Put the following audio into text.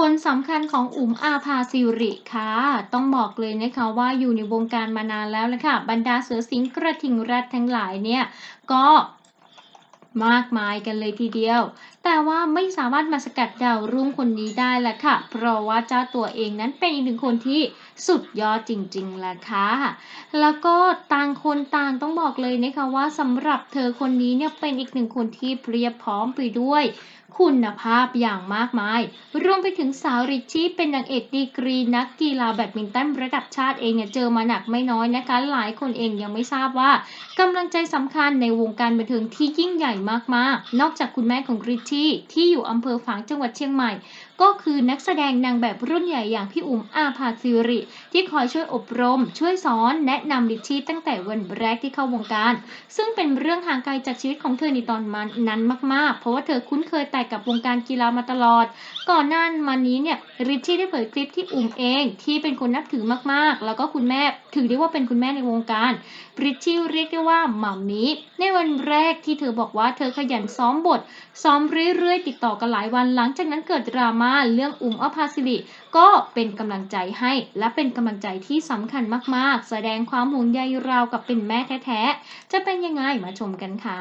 คนสำคัญของอุ๋มอาภาสิริค่ะ ต้องบอกเลยนะคะว่าอยู่ในวงการมานานแล้วละค่ะ บรรดาเสือสิงห์กระทิงแรดทั้งหลายเนี่ย ก็ มากมายกันเลยทีเดียว แต่ว่าไม่สามารถมาสกัดดาวรุ่งคนนี้ได้ละค่ะ เพราะว่าเจ้าตัวเองนั้นเป็นอีกหนึ่งคนที่สุดยอดจริงๆละค่ะ แล้วก็ต่างคนต่างต้องบอกเลยนะคะว่าสำหรับเธอคนนี้เนี่ยเป็นอีกหนึ่งคนที่เพรียบพร้อมไปด้วยคุณภาพอย่างมากมาย รวมไปถึงสาวริชชี่เป็นนางเอกดีกรีนักกีฬาแบดมินตันระดับชาติเองเนี่ยเจอมาหนักไม่น้อยนะคะ หลายคนเองยังไม่ทราบว่ากำลังใจสำคัญในวงการบันเทิงที่ยิ่งใหญ่มากๆ นอกจากคุณแม่ของริชชี่ที่อยู่อำเภอฝางจังหวัดเชียงใหม่ ก็คือนักแสดงนางแบบรุ่นใหญ่อย่างพี่อุ๋มอาภาสิริ ที่คอยช่วยอบรม ช่วยสอนแนะนำริชชี่ตั้งแต่วันแรกที่เข้าวงการ ซึ่งเป็นเรื่องห่างไกลจากชีวิตของเธอในตอนมันนั้นมาก ๆ เพราะว่าเธอคุ้นเคยแต่กับวงการกีฬามาตลอด ก่อนหน้ามานี้เนี่ยริชชี่ได้เผยคลิปที่อุ๋มเอง ที่เป็นคนนับถือมากๆ แล้วก็คุณแม่ถือได้ว่าเป็นคุณแม่ในวงการริชชี่เรียกได้ว่าหม่ามีในวันแรกที่เธอบอกว่าเธอขยันซ้อมบท ซ้อมเรื่อยๆ ติดต่อกันหลายวันหลังจากนั้นเกิดดราม่าเรื่องอุ๋มอภาสิริก็เป็นกำลังใจให้ และเป็นกำลังใจที่สำคัญมากๆ แสดงความห่วงใยราวกับเป็นแม่แท้ๆ จะเป็นยังไงมาชมกันค่ะ